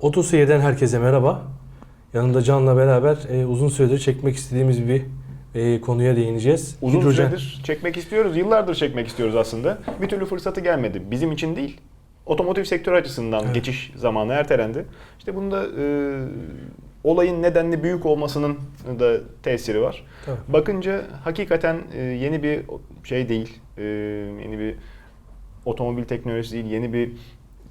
Otoseyir'den herkese merhaba. Yanımda Can'la beraber e, uzun süredir çekmek istediğimiz bir e, konuya değineceğiz. Uzun Hidrojen- süredir çekmek istiyoruz. Yıllardır çekmek istiyoruz aslında. Bir türlü fırsatı gelmedi. Bizim için değil. Otomotiv sektörü açısından Evet. geçiş zamanı ertelendi. İşte bunda e, olayın nedenli büyük olmasının da tesiri var. Tabii. Bakınca hakikaten e, yeni bir şey değil. E, yeni bir otomobil teknolojisi değil. Yeni bir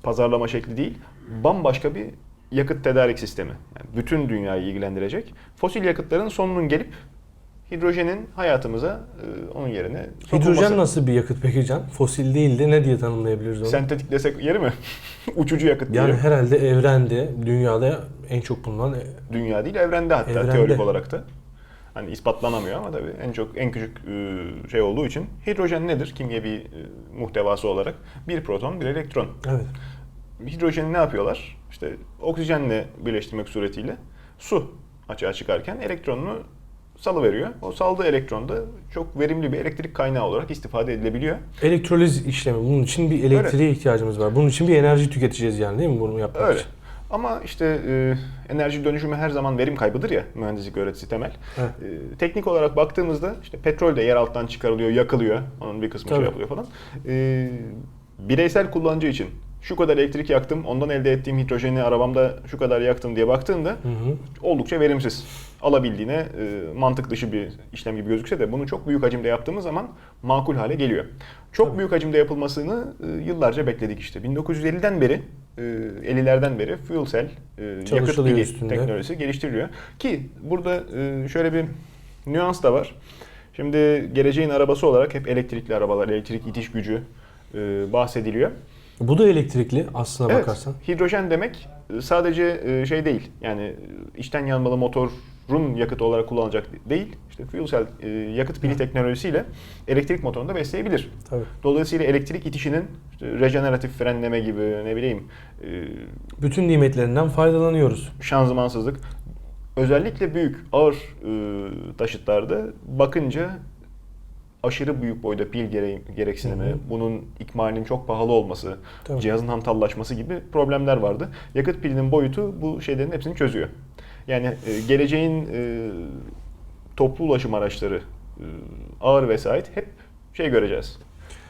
pazarlama şekli değil. Bambaşka bir yakıt tedarik sistemi. Yani bütün dünyayı ilgilendirecek. Fosil yakıtların sonunun gelip hidrojenin hayatımıza e, onun yerine sokulması. Hidrojen nasıl bir yakıt peki Can? Fosil değil de ne diye tanımlayabiliriz onu? Sentetik desek yeri mi? Uçucu yakıt yani diyelim. herhalde evrende, dünyada en çok bulunan e, Dünya değil evrende hatta Evrende. teorik olarak da. Hani ispatlanamıyor ama tabii en çok en küçük e, şey olduğu için hidrojen nedir kimyevi e, muhtevası olarak? Bir proton, bir elektron. evet. Hidrojeni ne yapıyorlar? İşte oksijenle birleştirmek suretiyle su açığa çıkarken elektronunu salıveriyor. O saldığı elektron da çok verimli bir elektrik kaynağı olarak istifade edilebiliyor. Elektroliz işlemi. Bunun için bir elektriğe ihtiyacımız var. Bunun için bir enerji tüketeceğiz yani değil mi bunu yapmak Öyle. için? Ama işte e, enerji dönüşümü her zaman verim kaybıdır ya mühendislik öğretisi temel. Evet. E, teknik olarak baktığımızda işte petrol de yer alttan çıkarılıyor, yakılıyor. Onun bir kısmı Tabii. şey yapılıyor falan. E, bireysel kullanıcı için şu kadar elektrik yaktım, ondan elde ettiğim hidrojeni arabamda şu kadar yaktım diye baktığında Hı hı. oldukça verimsiz. Alabildiğine e, mantık dışı bir işlem gibi gözükse de bunu çok büyük hacimde yaptığımız zaman makul hale geliyor. Çok Tabii. büyük hacimde yapılmasını e, yıllarca bekledik işte. 1950'den beri, e, 50'lerden beri fuel cell, e, yakıt pili üstünde. teknolojisi geliştiriliyor. Ki burada e, şöyle bir nüans da var. Şimdi geleceğin arabası olarak hep elektrikli arabalar, elektrik itiş gücü e, bahsediliyor. Bu da elektrikli aslına Evet, bakarsan. hidrojen demek e, sadece e, şey değil. Yani e, içten yanmalı motorun yakıt olarak kullanılacak değil. İşte fuel cell yakıt pili teknolojisiyle elektrik motorunu da besleyebilir. Tabii. Dolayısıyla elektrik itişinin işte rejeneratif frenleme gibi ne bileyim Bütün nimetlerinden faydalanıyoruz. şanzımansızlık özellikle büyük ağır taşıtlarda bakınca aşırı büyük boyda pil gere- gereksinimi, Hı hı. bunun ikmalinin çok pahalı olması, Tabii. cihazın hantallaşması gibi problemler vardı. Yakıt pilinin boyutu bu şeylerin hepsini çözüyor. Yani e, geleceğin e, toplu ulaşım araçları e, ağır vesait hep şey göreceğiz.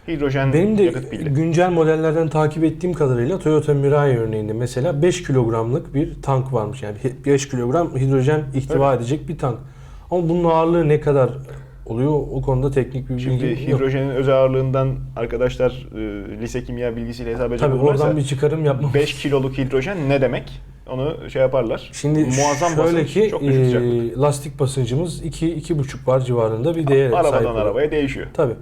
Hidrojen Benim de yakıt pilli. güncel modellerden takip ettiğim kadarıyla Toyota Mirai örneğinde mesela 5 kilogramlık bir tank varmış. Yani 5 kilogram hidrojen ihtiva edecek bir tank. Ama bunun ağırlığı ne kadar oluyor o konuda teknik bir Şimdi bilgi yok. hidrojenin öz ağırlığından arkadaşlar e, lise kimya bilgisiyle hesap edecek Tabii oradan bir çıkarım yapmam. 5 kiloluk hidrojen ne demek? Onu şey yaparlar. Şimdi Muazzam şöyle basınç, ki çok düşük sıcaklık. e, lastik basıncımız 2-2,5 bar civarında bir değer sahip. Arabadan oluyor. arabaya değişiyor. Tabii.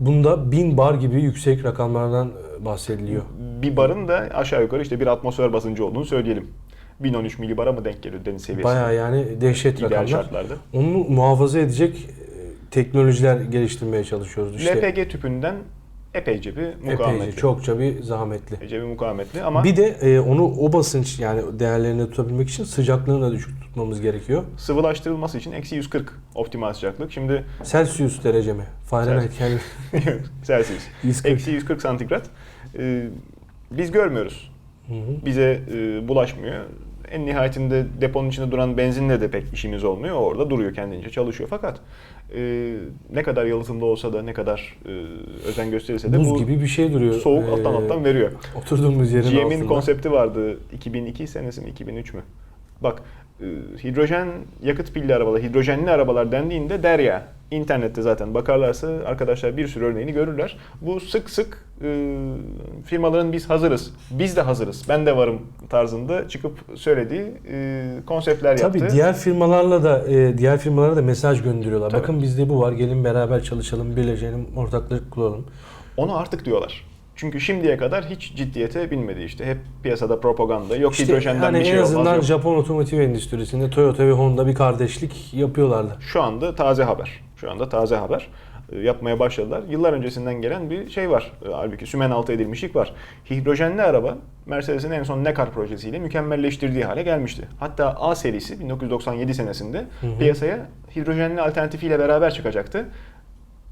Bunda 1000 bar gibi yüksek rakamlardan e, bahsediliyor. Bir barın da aşağı yukarı işte bir atmosfer basıncı olduğunu söyleyelim. 1013 milibara mı denk geliyor deniz seviyesi? Bayağı yani dehşet ideal rakamlar. şartlarda. Onu muhafaza edecek teknolojiler geliştirmeye çalışıyoruz. İşte LPG tüpünden epeyce bir mukavemetli. epeyce, çokça bir zahmetli. Epeyce bir mukavemetli ama Bir de e, onu o basınç yani değerlerini tutabilmek için sıcaklığını da düşük tutmamız gerekiyor. sıvılaştırılması için eksi 140 optimal sıcaklık. Şimdi Celsius derece mi? Fahrenheit yani Celsius. 140. Eksi 140 santigrat. Ee, biz görmüyoruz. Hı hı. bize e, bulaşmıyor. En nihayetinde deponun içinde duran benzinle de pek işimiz olmuyor. Orada duruyor kendince çalışıyor. Fakat e, ne kadar yalıtımda olsa da ne kadar e, özen gösterilse de Buz bu gibi bir şey duruyor. soğuk E, alttan alttan veriyor. Oturduğumuz yerin GM'in altında. konsepti vardı 2002 senesi mi 2003 mü? Bak hidrojen yakıt pilli arabalar, hidrojenli arabalar dendiğinde derya. İnternette zaten bakarlarsa arkadaşlar bir sürü örneğini görürler. Bu sık sık e, firmaların biz hazırız, biz de hazırız, ben de varım tarzında çıkıp söylediği e, konseptler yaptı. Tabii diğer firmalarla da e, diğer firmalara da mesaj gönderiyorlar. Tabii. Bakın bizde bu var. Gelin beraber çalışalım, birleşelim, ortaklık kuralım. Onu artık diyorlar. Çünkü şimdiye kadar hiç ciddiyete binmedi işte. Hep piyasada propaganda. Yok İşte hidrojenden hani bir şey en olmaz. azından yok. Japon otomotiv endüstrisinde Toyota ve Honda bir kardeşlik yapıyorlardı. Şu anda taze haber. Şu anda taze haber. E, Yapmaya başladılar. Yıllar öncesinden gelen bir şey var. E, Halbuki sümen altı edilmişlik var. Hidrojenli araba Mercedes'in en son Necar projesiyle mükemmelleştirdiği hale gelmişti. Hatta A serisi 1997 senesinde Hı hı. piyasaya hidrojenli alternatifiyle beraber çıkacaktı.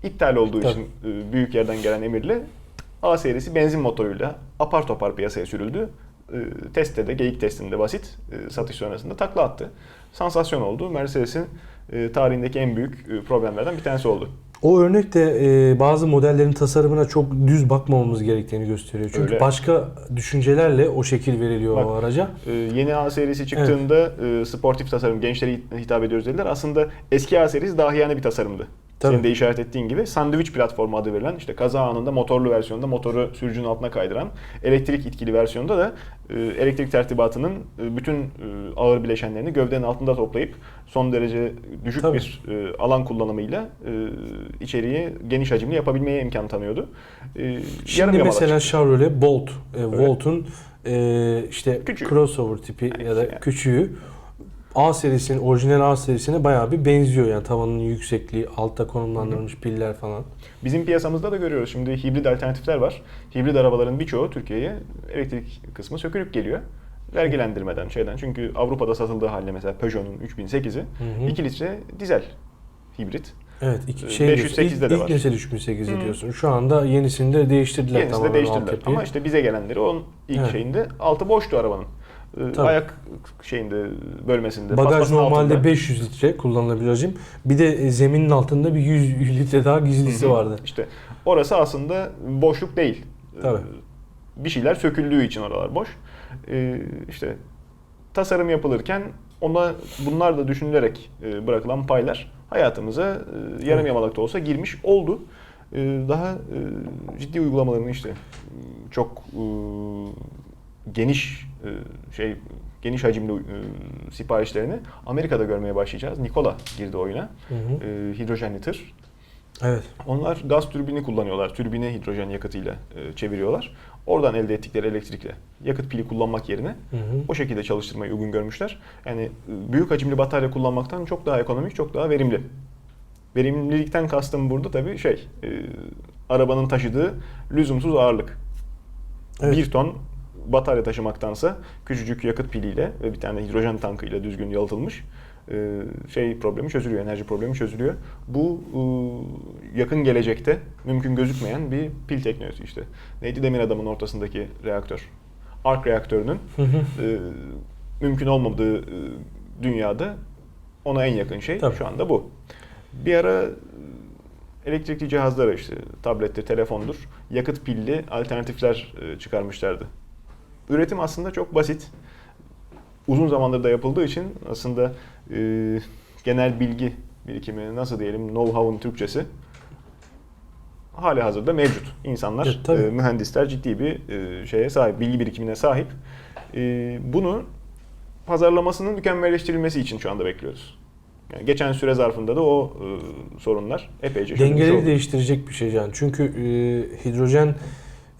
İptal olduğu Tabii. için e, büyük yerden gelen emirle A serisi benzin motoruyla apar topar piyasaya sürüldü. e, testte de geyik testinde basit e, satış sonrasında takla attı. Sansasyon oldu. Mercedes'in e, tarihindeki en büyük e, problemlerden bir tanesi oldu. O örnek de e, bazı modellerin tasarımına çok düz bakmamamız gerektiğini gösteriyor. Çünkü Öyle. başka düşüncelerle o şekil veriliyor Bak, o araca. E, yeni A serisi çıktığında e, sportif tasarım gençlere hitap ediyoruz dediler. Aslında eski A serisi dahiyane bir tasarımdı. Tabii. Senin de işaret ettiğin gibi sandviç platformu adı verilen işte kaza anında motorlu versiyonda motoru sürücünün altına kaydıran elektrik itkili versiyonda da e, elektrik tertibatının e, bütün e, ağır bileşenlerini gövdenin altında toplayıp son derece düşük Tabii. bir e, alan kullanımıyla e, içeriği geniş hacimli yapabilmeye imkan tanıyordu. E, Şimdi mesela. Chevrolet Bolt, e, Volt'un e, işte Küçüğü. crossover tipi Yani ya da yani. küçüğü A serisinin orijinal A serisine bayağı bir benziyor yani tavanın yüksekliği, altta konumlandırılmış piller falan. Bizim piyasamızda da görüyoruz. Şimdi hibrit alternatifler var. Hibrit arabaların birçoğu Türkiye'ye elektrik kısmı sökülüp geliyor. Vergilendirmeden şeyden. Çünkü Avrupa'da satıldığı halde mesela Peugeot'un 3008'i hı. 2 litre dizel hibrit. Evet, iki, Ee, şey 508'de diyorsun, ilk, de ilk var. nesil 3008 Hı. diyorsun. Şu anda yenisini de değiştirdiler Yenisi de değiştirdiler. Ama işte bize gelenleri onun ilk Evet. şeyinde altı boştu arabanın. Tabii. Ayak şeyinde bölmesinde. Bagaj normalde altında. 500 litre kullanılabilir hacim. Bir de e, zeminin altında bir 100 litre daha gizlisi vardı. İşte orası aslında boşluk değil. Tabii. Bir şeyler söküldüğü için oralar boş. Ee, işte tasarım yapılırken ona bunlar da düşünülerek e, bırakılan paylar hayatımıza e, yarım yamalak da olsa girmiş oldu. Daha e, ciddi uygulamalarını işte çok e, geniş e, şey geniş hacimli e, siparişlerini Amerika'da görmeye başlayacağız. Nikola girdi oyuna. Hı hı. E, Hidrojenli tır. Evet. Onlar gaz türbini kullanıyorlar. Türbini hidrojen yakıtıyla e, çeviriyorlar. Oradan elde ettikleri elektrikle yakıt pili kullanmak yerine Hı hı. o şekilde çalıştırmayı uygun görmüşler. Yani büyük hacimli batarya kullanmaktan çok daha ekonomik, çok daha verimli. Verimlilikten kastım burada tabii şey, e, arabanın taşıdığı lüzumsuz ağırlık. Evet. Bir ton batarya taşımaktansa küçücük yakıt piliyle ve bir tane hidrojen tankıyla düzgün yalıtılmış e, şey problemi çözülüyor, enerji problemi çözülüyor. Bu e, yakın gelecekte mümkün gözükmeyen bir pil teknolojisi işte. Neydi demir adamın ortasındaki reaktör? Ark reaktörünün e, mümkün olmadığı dünyada ona en yakın şey Tabii. şu anda bu. Bir ara elektrikli cihazlara işte tablettir, telefondur, yakıt pilli alternatifler çıkarmışlardı. Üretim aslında çok basit. Uzun zamandır da yapıldığı için aslında e, genel bilgi birikimi nasıl diyelim know-how'un Türkçesi hali hazırda mevcut. İnsanlar, tabii. e, mühendisler ciddi bir e, şeye sahip, bilgi birikimine sahip. E, bunu pazarlamasının mükemmelleştirilmesi için şu anda bekliyoruz. Yani geçen süre zarfında da o e, sorunlar epeyce Dengeleri değiştirecek bir şey yani. Çünkü e, hidrojen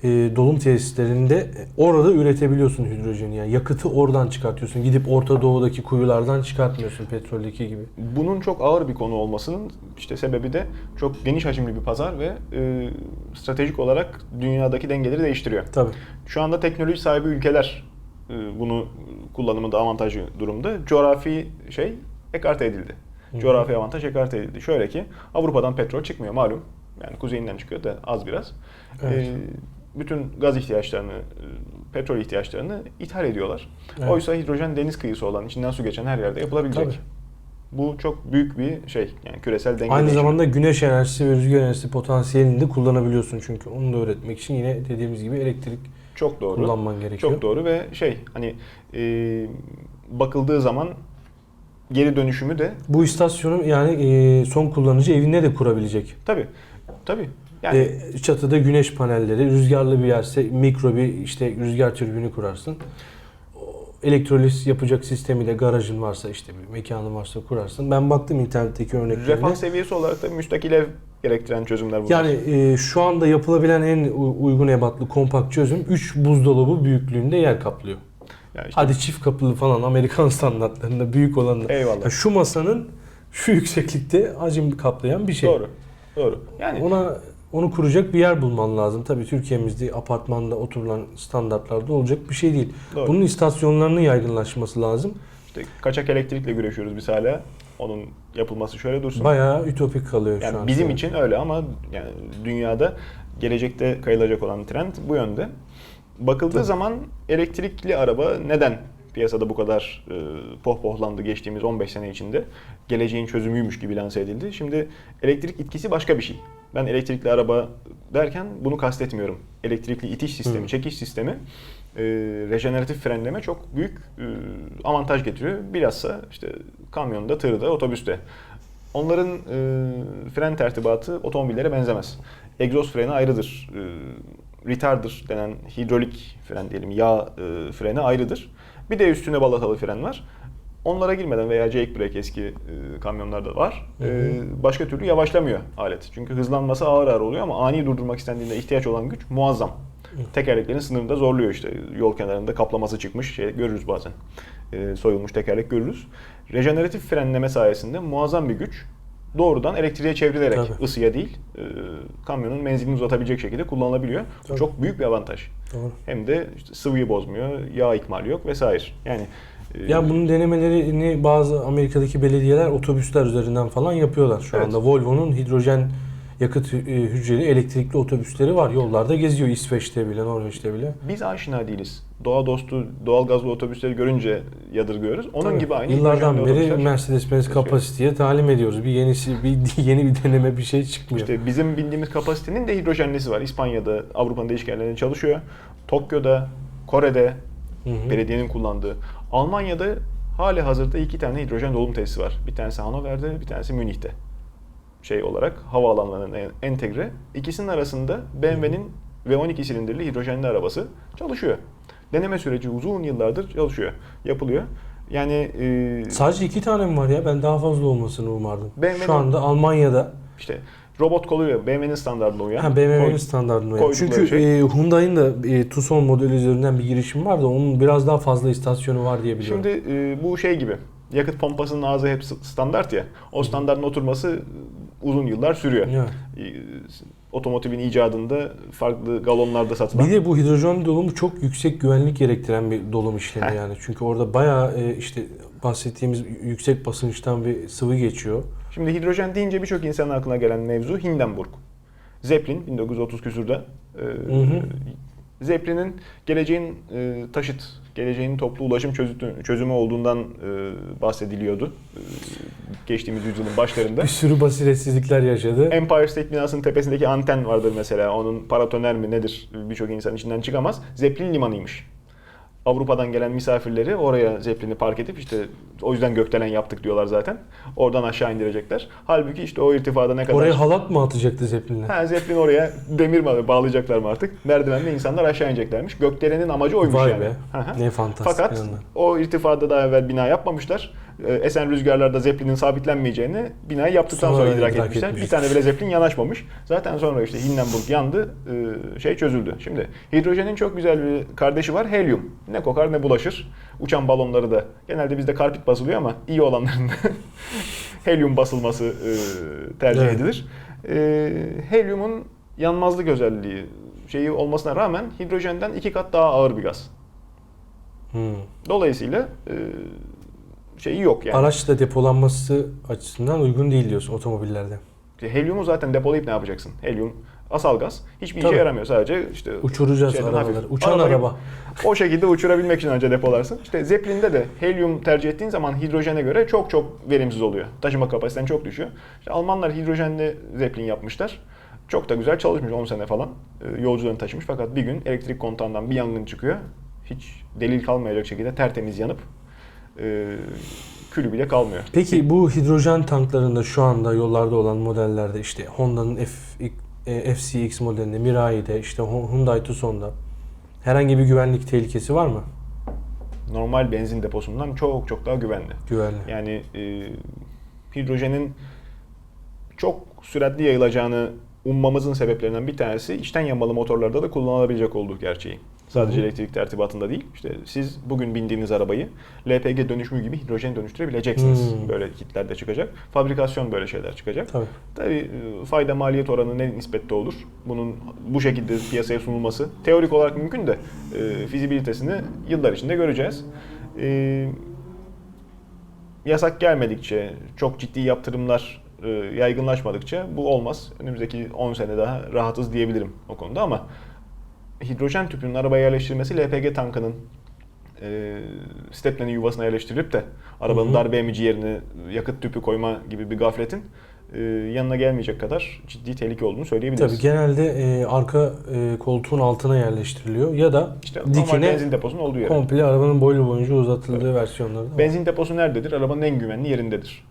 e, dolum tesislerinde orada üretebiliyorsun hidrojeni. Yani yakıtı oradan çıkartıyorsun. Gidip Orta Doğu'daki kuyulardan çıkartmıyorsun petroldeki gibi. Bunun çok ağır bir konu olmasının işte sebebi de çok geniş hacimli bir pazar ve e, stratejik olarak dünyadaki dengeleri değiştiriyor. Tabii. Şu anda teknoloji sahibi ülkeler e, bunu kullanımında avantajlı durumda. Coğrafi şey ekarte edildi. Coğrafi avantaj ekarte edildi. Şöyle ki Avrupa'dan petrol çıkmıyor malum. Yani kuzeyinden çıkıyor da az biraz. Evet. E, bütün gaz ihtiyaçlarını, e, petrol ihtiyaçlarını ithal ediyorlar. Evet. Oysa hidrojen deniz kıyısı olan, içinden su geçen her yerde yapılabilecek. Tabii. Bu çok büyük bir şey. Yani küresel denge Aynı zamanda güneş enerjisi ve rüzgar enerjisi potansiyelini de kullanabiliyorsun çünkü. Onu da öğretmek için yine dediğimiz gibi elektrik çok doğru. kullanman gerekiyor. Çok doğru ve şey hani e, bakıldığı zaman geri dönüşümü de Bu istasyonu yani e, son kullanıcı evinde de kurabilecek. tabi tabi yani E, çatıda güneş panelleri, rüzgarlı bir yerse mikro bir işte rüzgar türbini kurarsın. Elektroliz yapacak sistemi de garajın varsa işte bir mekanın varsa kurarsın. Ben baktım internetteki örneklerine. refah seviyesi olarak da müstakil ev gerektiren çözümler bunlar. Yani e, şu anda yapılabilen en uygun ebatlı kompakt çözüm 3 buzdolabı büyüklüğünde yer kaplıyor. Yani işte- Hadi çift kapılı falan Amerikan standartlarında büyük olanı. Eyvallah. Ya şu masanın şu yükseklikte hacim kaplayan bir şey. Doğru. Doğru. Yani Ona onu kuracak bir yer bulman lazım. Tabii Türkiye'mizde apartmanda oturulan standartlarda olacak bir şey değil. Doğru. Bunun istasyonlarının yaygınlaşması lazım. işte kaçak elektrikle güreşiyoruz biz hala. Onun yapılması şöyle dursun. Bayağı ütopik kalıyor şu Yani an. bizim için öyle ama yani dünyada gelecekte kayılacak olan trend bu yönde. Bakıldığı Tabii. zaman elektrikli araba neden piyasada bu kadar e, pohpohlandı geçtiğimiz 15 sene içinde? Geleceğin çözümüymüş gibi lanse edildi. Şimdi elektrik itkisi başka bir şey. Ben elektrikli araba derken bunu kastetmiyorum. Elektrikli itiş sistemi, Hı. çekiş sistemi e, rejeneratif frenleme çok büyük e, avantaj getiriyor. Bilhassa işte kamyonda, tırda, otobüste. Onların e, fren tertibatı otomobillere benzemez. Egzoz freni ayrıdır. E, retarder denen hidrolik fren diyelim yağ e, freni ayrıdır. Bir de üstüne balatalı fren var. Onlara girmeden veya jake brake eski e, kamyonlarda var. E, başka türlü yavaşlamıyor alet. Çünkü hızlanması ağır ağır oluyor ama ani durdurmak istendiğinde ihtiyaç olan güç muazzam. Tekerleklerin sınırında zorluyor işte. Yol kenarında kaplaması çıkmış şey görürüz bazen. E, soyulmuş tekerlek görürüz. Rejeneratif frenleme sayesinde muazzam bir güç doğrudan elektriğe çevrilerek Tabii. ısıya değil e, kamyonun menzilini uzatabilecek şekilde kullanılabiliyor. Bu Tabii. çok büyük bir avantaj. Doğru. Hem de işte sıvıyı bozmuyor, yağ ikmali yok vesaire. Yani e, Ya bunun denemelerini bazı Amerika'daki belediyeler otobüsler üzerinden falan yapıyorlar şu Evet. anda. Volvo'nun hidrojen yakıt e, hücreli elektrikli otobüsleri var. Yollarda geziyor İsveç'te bile, Norveç'te bile. biz aşina değiliz. Doğa dostu doğal gazlı otobüsleri görünce yadırgıyoruz. Onun Tabii. gibi aynı Yıllardan beri Mercedes-Benz kapasiteye talim ediyoruz. Bir yenisi bir yeni bir deneme bir şey çıkmıyor. İşte bizim bildiğimiz kapasitenin de hidrojenlisi var. İspanya'da, Avrupa'nın değişik yerlerinde çalışıyor. Tokyo'da, Kore'de Hı hı. belediyenin kullandığı. Almanya'da hali hazırda iki tane hidrojen dolum tesisi var. Bir tanesi Hannover'de, bir tanesi Münih'te. Şey olarak havaalanlarına en- entegre. İkisinin arasında BMW'nin V12 silindirli hidrojenli arabası çalışıyor. Deneme süreci uzun yıllardır çalışıyor, yapılıyor. Yani e, Sadece iki tane mi var ya? Ben daha fazla olmasını umardım. BMW'nin Şu anda Almanya'da işte robot koluyla BMW'nin standartına uyan. ha, BMW'nin koy- standartına koydukları Çünkü şey. e, Hyundai'nin de e, Tucson modeli üzerinden bir girişim var da onun biraz daha fazla istasyonu var diye biliyorum. Şimdi e, bu şey gibi. Yakıt pompasının ağzı hep standart ya. O standartın oturması e, uzun yıllar sürüyor. Ya. E, Otomotivin icadında farklı galonlarda satılan. Bir de bu hidrojen dolumu çok yüksek güvenlik gerektiren bir dolum işlemi Heh. yani. Çünkü orada bayağı e, işte bahsettiğimiz yüksek basınçtan bir sıvı geçiyor. Şimdi hidrojen deyince birçok insanın aklına gelen mevzu Hindenburg. Zeppelin 1930 küsürde. e, Hı hı. Zeppelin'in geleceğin e, taşıt, geleceğin toplu ulaşım çözü- çözümü olduğundan e, bahsediliyordu. E, geçtiğimiz yüzyılın başlarında. Bir sürü basiretsizlikler yaşadı. Empire State binasının tepesindeki anten vardır mesela. Onun paratoner mi nedir birçok insan içinden çıkamaz. Zeppelin limanıymış. Avrupa'dan gelen misafirleri oraya Zeppelin'i park edip işte o yüzden gökdelen yaptık diyorlar zaten. Oradan aşağı indirecekler. Halbuki işte o irtifada ne kadar... Oraya halat mı atacaktı Zeppelin'e? Ha, Zeppelin oraya demir mi bağlayacaklar mı artık? Merdivenle insanlar aşağı ineceklermiş. Gökdelenin amacı oymuş Vay yani. be. Hı hı. Ne fantastik Fakat planlar. o irtifada daha evvel bina yapmamışlar. Ee, Esen rüzgarlarda Zeppelin'in sabitlenmeyeceğini binayı yaptıktan sonra, Sonra idrak, idrak etmişler. etmiş. Bir tane bile Zeppelin yanaşmamış. Zaten sonra işte Hindenburg yandı, e, şey çözüldü. Şimdi hidrojenin çok güzel bir kardeşi var, helyum. Ne kokar ne bulaşır. Uçan balonları da genelde bizde karpit basılıyor ama iyi olanların helyum basılması e, tercih Evet. edilir. E, helyumun yanmazlık özelliği şeyi olmasına rağmen hidrojenden iki kat daha ağır bir gaz. Hmm. Dolayısıyla e, şeyi yok yani. Araçta depolanması açısından uygun değil diyorsun otomobillerde. Helyumu zaten depolayıp ne yapacaksın? Helyum asal gaz. Hiçbir işe Tabii. yaramıyor sadece işte Uçuracağız arabaları. hafif. Uçan Arabayı araba. O şekilde uçurabilmek için önce depolarsın. İşte Zeppelin'de de helyum tercih ettiğin zaman hidrojene göre çok çok verimsiz oluyor. Taşıma kapasiten çok düşüyor. İşte Almanlar hidrojenli Zeppelin yapmışlar. Çok da güzel çalışmış 10 sene falan. E, Yolcularını taşımış fakat bir gün elektrik kontağından bir yangın çıkıyor. Hiç delil kalmayacak şekilde tertemiz yanıp e, külü bile kalmıyor. Peki bu hidrojen tanklarında şu anda yollarda olan modellerde işte Honda'nın F, FCX modelinde, Mirai'de, işte Hyundai Tucson'da herhangi bir güvenlik tehlikesi var mı? Normal benzin deposundan çok çok daha güvenli. Güvenli. Yani e, hidrojenin çok süratli yayılacağını ummamızın sebeplerinden bir tanesi içten yanmalı motorlarda da kullanılabilecek olduğu gerçeği. Sadece elektrik tertibatında değil. İşte siz bugün bindiğiniz arabayı LPG dönüşümü gibi hidrojen dönüştürebileceksiniz. Hmm. Böyle kitlerde çıkacak. Fabrikasyon böyle şeyler çıkacak. Tabii. Tabii e, fayda maliyet oranı ne nispette olur? Bunun bu şekilde piyasaya sunulması teorik olarak mümkün de e, fizibilitesini yıllar içinde göreceğiz. E, yasak gelmedikçe, çok ciddi yaptırımlar e, yaygınlaşmadıkça bu olmaz. Önümüzdeki 10 sene daha rahatız diyebilirim o konuda ama hidrojen tüpünün arabaya yerleştirilmesi LPG tankının e, stepnenin yuvasına yerleştirilip de arabanın Hı hı. darbe emici yerine yakıt tüpü koyma gibi bir gafletin e, yanına gelmeyecek kadar ciddi tehlike olduğunu söyleyebiliriz. Tabii genelde e, arka e, koltuğun altına yerleştiriliyor ya da İşte dikine benzin deposunun olduğu yere. komple arabanın boylu boyunca uzatıldığı versiyonları da var. Benzin deposu nerededir? Arabanın en güvenli yerindedir.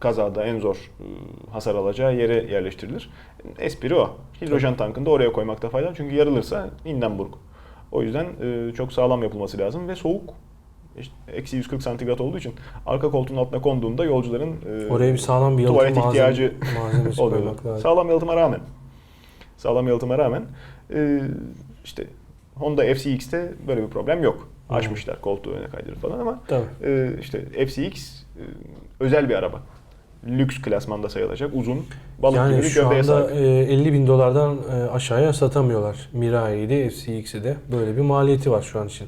Kazada en zor e, hasar alacağı yere yerleştirilir. Espri o. Hidrojen tankını da oraya koymakta fayda. Çünkü yarılırsa Hindenburg. O yüzden e, çok sağlam yapılması lazım ve soğuk. İşte eksi 140 santigrat olduğu için arka koltuğun altına konduğunda yolcuların e, Oraya bir sağlam bir yalıtım tuvalet malzeme- ihtiyacı oluyor. Sağlam yalıtıma rağmen. Sağlam yalıtıma rağmen işte Honda FCX'te böyle bir problem yok. Açmışlar koltuğu öne kaydırır falan ama Tabii. işte FCX özel bir araba. Lüks klasmanda sayılacak. Uzun, balık yani gibi bir şu gövdeye anda sahip. e, 50 bin dolardan e, aşağıya satamıyorlar. Mirai'yi de FCX'i de. Böyle bir maliyeti var şu an için.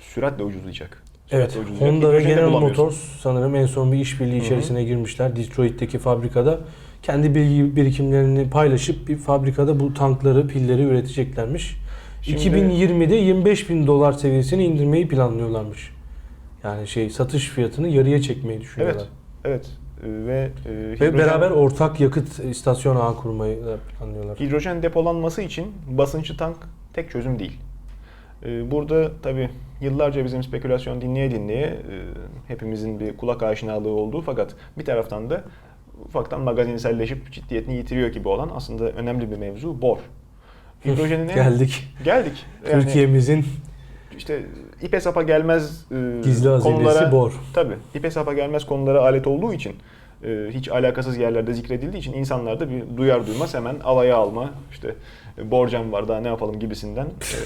Süratle ucuzlayacak. Evet. Honda ve General. Motors sanırım en son bir işbirliği içerisine girmişler. Detroit'teki fabrikada kendi bilgi birikimlerini paylaşıp bir fabrikada bu tankları, pilleri üreteceklermiş. Şimdi- 2020'de 25 bin dolar seviyesine indirmeyi planlıyorlarmış. Yani şey satış fiyatını yarıya çekmeyi düşünüyorlar. Evet. Evet. E, ve e, Ve hidrojen- beraber ortak yakıt istasyon ağı kurmayı da planlıyorlar. Hidrojen depolanması için basınçlı tank tek çözüm değil. Ee, Burada tabi yıllarca bizim spekülasyon dinleye dinleye e, hepimizin bir kulak aşinalığı olduğu fakat bir taraftan da ufaktan magazinselleşip ciddiyetini yitiriyor gibi olan aslında önemli bir mevzu bor. Hidrojenin en... Geldik. Geldik. Yani Türkiye'mizin işte ipe sapa gelmez e, gizli hazinesi bor. Tabii. İpe sapa gelmez konulara alet olduğu için e, hiç alakasız yerlerde zikredildiği için insanlar da bir duyar duymaz hemen alaya alma işte e, borcam var daha ne yapalım gibisinden e,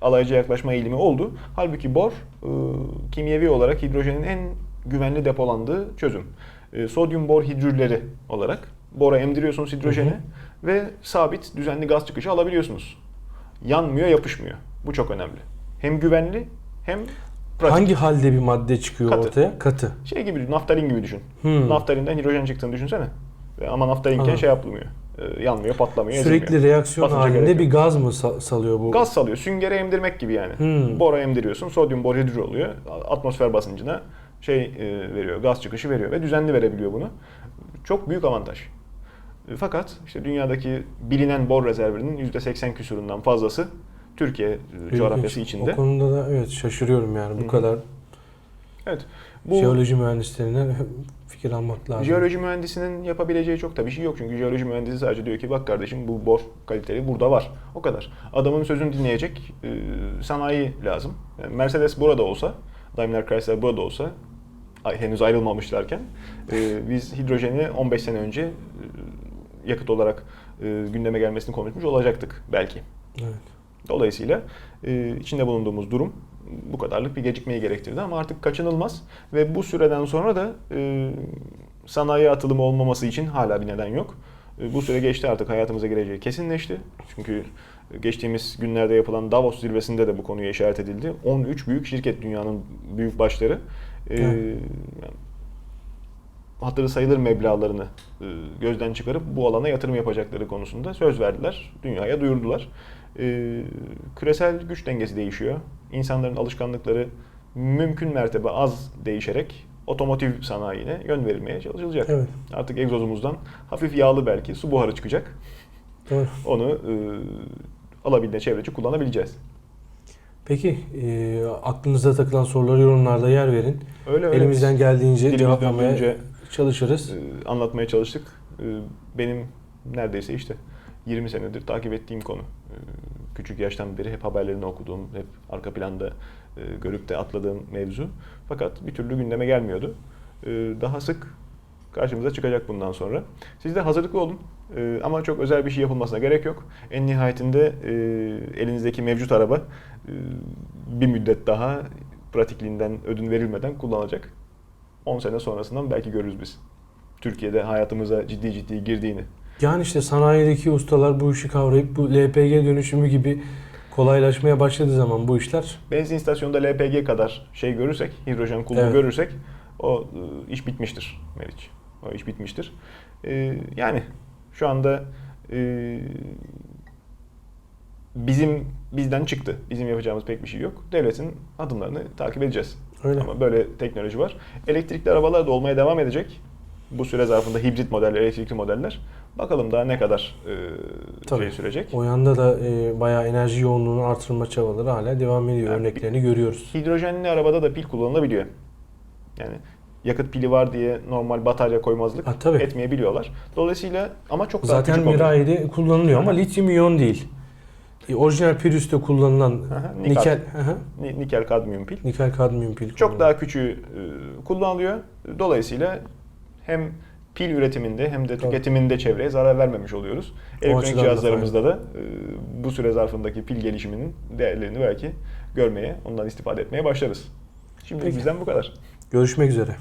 alaycı yaklaşma eğilimi oldu. Halbuki bor e, kimyevi olarak hidrojenin en güvenli depolandığı çözüm. E, sodyum bor hidrürleri olarak bora emdiriyorsunuz hidrojeni ve sabit düzenli gaz çıkışı alabiliyorsunuz. Yanmıyor, yapışmıyor. Bu çok önemli. Hem güvenli hem pratik. Hangi halde bir madde çıkıyor Katı. ortaya? Katı. Şey gibi düşün, naftalin gibi düşün. Hmm. Naftalinden hidrojen çıktığını düşünsene. Ama naftalinken şey yapılmıyor. Ee, yanmıyor, patlamıyor, Sürekli ezilmiyor. reaksiyon Basınca halinde bir gaz mı sa- salıyor bu? Gaz salıyor. Süngere emdirmek gibi yani. Hmm. Bora emdiriyorsun. Sodyum bor hidrür oluyor. Atmosfer basıncına şey e, veriyor. Gaz çıkışı veriyor ve düzenli verebiliyor bunu. Çok büyük avantaj. E, Fakat işte dünyadaki bilinen bor rezervlerinin %80 küsurundan fazlası Türkiye e, İlginç. coğrafyası içinde. O konuda da evet şaşırıyorum yani bu Hı. kadar Evet. Bu jeoloji mühendislerinden fikir almak lazım. Jeoloji mühendisinin yapabileceği çok da bir şey yok. Çünkü jeoloji mühendisi sadece diyor ki bak kardeşim bu bor kaliteli burada var. O kadar. Adamın sözünü dinleyecek e, sanayi lazım. Yani Mercedes burada olsa, Daimler Chrysler burada olsa ay, henüz ayrılmamışlarken e, biz hidrojeni 15 sene önce e, yakıt olarak e, gündeme gelmesini konuşmuş olacaktık belki. Evet. Dolayısıyla e, içinde bulunduğumuz durum bu kadarlık bir gecikmeyi gerektirdi ama artık kaçınılmaz ve bu süreden sonra da e, sanayi atılımı olmaması için hala bir neden yok. E, bu süre geçti artık hayatımıza gireceği kesinleşti. Çünkü geçtiğimiz günlerde yapılan Davos zirvesinde de bu konuya işaret edildi. 13 büyük şirket dünyanın büyük başları e, Evet. hatırı sayılır meblağlarını e, gözden çıkarıp bu alana yatırım yapacakları konusunda söz verdiler. Dünyaya duyurdular. E, küresel güç dengesi değişiyor. İnsanların alışkanlıkları mümkün mertebe az değişerek otomotiv sanayine yön verilmeye çalışılacak. Evet. Artık egzozumuzdan hafif yağlı belki su buharı çıkacak. Doğru. Onu e, alabildiğince çevreci kullanabileceğiz. Peki e, aklınıza takılan soruları yorumlarda yer verin. Öyle öyle. Elimizden geldiğince cevaplamaya çalışırız. e, anlatmaya çalıştık. E, benim neredeyse işte 20 senedir takip ettiğim konu. E, küçük yaştan beri hep haberlerini okuduğum, hep arka planda e, görüp de atladığım mevzu. Fakat bir türlü gündeme gelmiyordu. E, daha sık karşımıza çıkacak bundan sonra. Siz de hazırlıklı olun. E, ama çok özel bir şey yapılmasına gerek yok. En nihayetinde e, elinizdeki mevcut araba e, bir müddet daha pratikliğinden ödün verilmeden kullanacak. 10 sene sonrasından belki görürüz biz. Türkiye'de hayatımıza ciddi ciddi girdiğini. Yani işte sanayideki ustalar bu işi kavrayıp bu LPG dönüşümü gibi kolaylaşmaya başladığı zaman bu işler Benzin istasyonunda LPG kadar şey görürsek, hidrojen kullanımı Evet. görürsek o e, iş bitmiştir Meriç. O iş bitmiştir. E, yani şu anda e, bizim bizden çıktı. Bizim yapacağımız pek bir şey yok. Devletin adımlarını takip edeceğiz. Öyle. Ama böyle teknoloji var. Elektrikli arabalar da olmaya devam edecek. Bu süre zarfında hibrit modeller, elektrikli modeller. Bakalım daha ne kadar e, Tabii. şey sürecek. O yanda da e, bayağı enerji yoğunluğunu artırma çabaları hala devam ediyor. Yani Örneklerini görüyoruz. Hidrojenli arabada da pil kullanılabiliyor. Yani yakıt pili var diye normal batarya koymazlık Ha, tabii. etmeyebiliyorlar. Dolayısıyla ama çok daha Zaten. Mirai'de kullanılıyor ama lityum iyon değil. E, orijinal Prius'te kullanılan Aha, nikel. nikel, aha, Ni- Nikel kadmiyum pil. nikel kadmiyum pil. Çok daha küçüğü e, kullanılıyor. Dolayısıyla hem pil üretiminde hem de Tabii. tüketiminde çevreye zarar vermemiş oluyoruz. Elektronik da cihazlarımızda da e, bu süre zarfındaki pil gelişiminin değerlerini belki görmeye, ondan istifade etmeye başlarız. Şimdi Peki. bizden bu kadar. Görüşmek üzere.